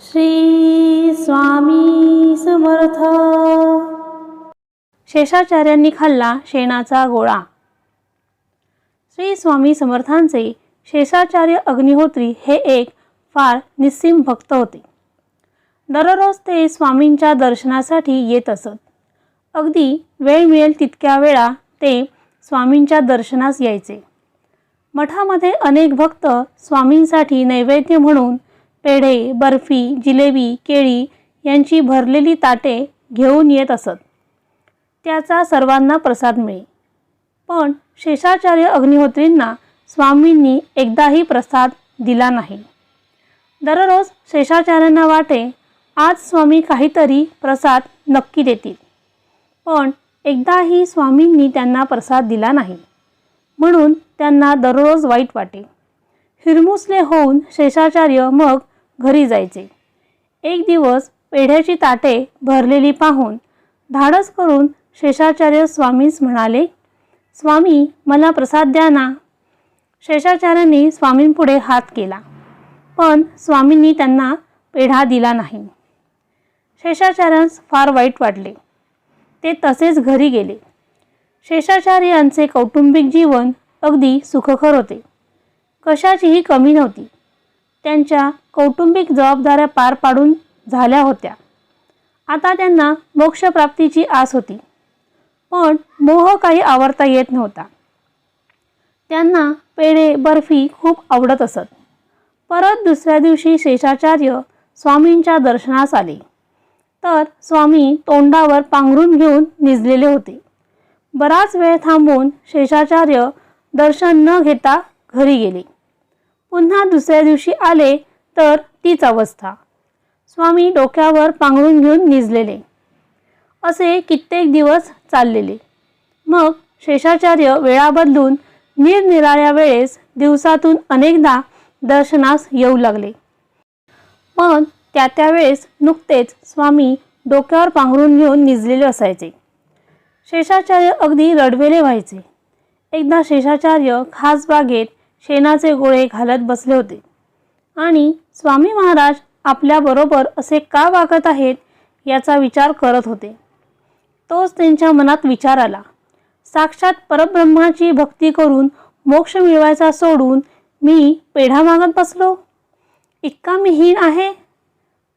श्री स्वामी समर्थ. शेषाचार्यांनी खाल्ला शेणाचा गोळा. श्री स्वामी समर्थांचे शेषाचार्य अग्निहोत्री हे एक फार निस्सीम भक्त होते. दररोज ते स्वामींच्या दर्शनासाठी येत असत. अगदी वेळ मिळेल तितक्या वेळा ते स्वामींच्या दर्शनास यायचे. मठामध्ये अनेक भक्त स्वामींसाठी नैवेद्य म्हणून पेढे बर्फी जिलेबी केळी यांची भरलेली ताटे घेऊन येत असत. त्याचा सर्वांना प्रसाद मिळे. पण शेषाचार्य अग्निहोत्रींना स्वामींनी एकदाही प्रसाद दिला नाही. दररोज शेषाचार्यांना वाटे आज स्वामी काहीतरी प्रसाद नक्की देतील. पण एकदाही स्वामींनी त्यांना प्रसाद दिला नाही. म्हणून त्यांना दररोज वाईट वाटे. हिरमुसले होऊन शेषाचार्य मग घरी जायचे. एक दिवस पेढ्याची ताटे भरलेली पाहून धाडस करून शेषाचार्य स्वामीस म्हणाले स्वामी मला प्रसाद द्या ना. शेषाचार्यांनी स्वामींपुढे हात केला पण स्वामींनी त्यांना पेढा दिला नाही. शेषाचार्यांस फार वाईट वाटले. ते तसेच घरी गेले. शेषाचार्यांचे कौटुंबिक जीवन अगदी सुखकर होते. कशाचीही कमी नव्हती. त्यांच्या कौटुंबिक जबाबदाऱ्या पार पाडून झाल्या होत्या. आता त्यांना मोक्षप्राप्तीची आस होती. पण मोह काही आवरता येत नव्हता. त्यांना पेढे बर्फी खूप आवडत असत. परत दुसऱ्या दिवशी शेषाचार्य स्वामींच्या दर्शनास आले. तर स्वामी तोंडावर पांघरून घेऊन निजलेले होते. बराच वेळ थांबून शेषाचार्य दर्शन न घेता घरी गेले. पुन्हा दुसऱ्या दिवशी आले तर तीच अवस्था. स्वामी डोक्यावर पांघरून घेऊन निजलेले. असे कित्येक दिवस चाललेले. मग शेषाचार्य वेळा बदलून निरनिराळ्या वेळेस दिवसातून अनेकदा दर्शनास येऊ लागले. पण त्या त्यावेळेस नुकतेच स्वामी डोक्यावर पांघरून घेऊन निजलेले असायचे. शेषाचार्य अगदी रडवेले व्हायचे. एकदा शेषाचार्य खास बागेत शेणाचे गोळे घालत बसले होते. आणि स्वामी महाराज आपल्याबरोबर असे का वागत आहेत याचा विचार करत होते. तोच त्यांच्या मनात विचार आला. साक्षात परब्रह्माची भक्ती करून मोक्ष मिळवायचा सोडून मी पेढा मागत बसलो. इतका मी हीन आहे?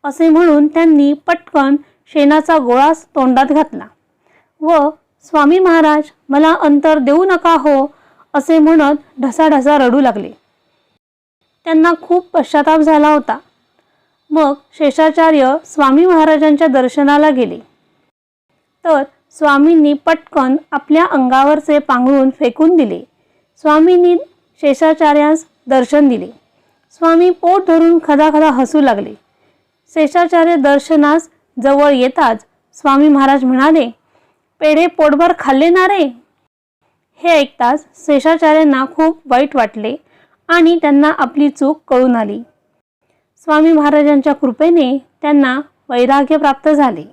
असे म्हणून त्यांनी पटकन शेणाचा गोळास तोंडात घातला. व स्वामी महाराज मला अंतर देऊ नका हो असे म्हणत ढसाढसा रडू लागले. त्यांना खूप पश्चाताप झाला होता. मग शेषाचार्य स्वामी महाराजांच्या दर्शनाला गेले. तर स्वामींनी पटकन आपल्या अंगावरचे पांघरून फेकून दिले. स्वामींनी शेषाचार्यास दर्शन दिले. स्वामी पोट धरून खदाखदा हसू लागले. शेषाचार्य दर्शनास जवळ येताच स्वामी महाराज म्हणाले पेढे पोटभर खाल्ले ना रे? हे ऐकताच शेषाचार्यांना खूप वाईट वाटले आणि त्यांना आपली चूक कळून आली. स्वामी महाराजांच्या कृपेने त्यांना वैराग्य प्राप्त झाले.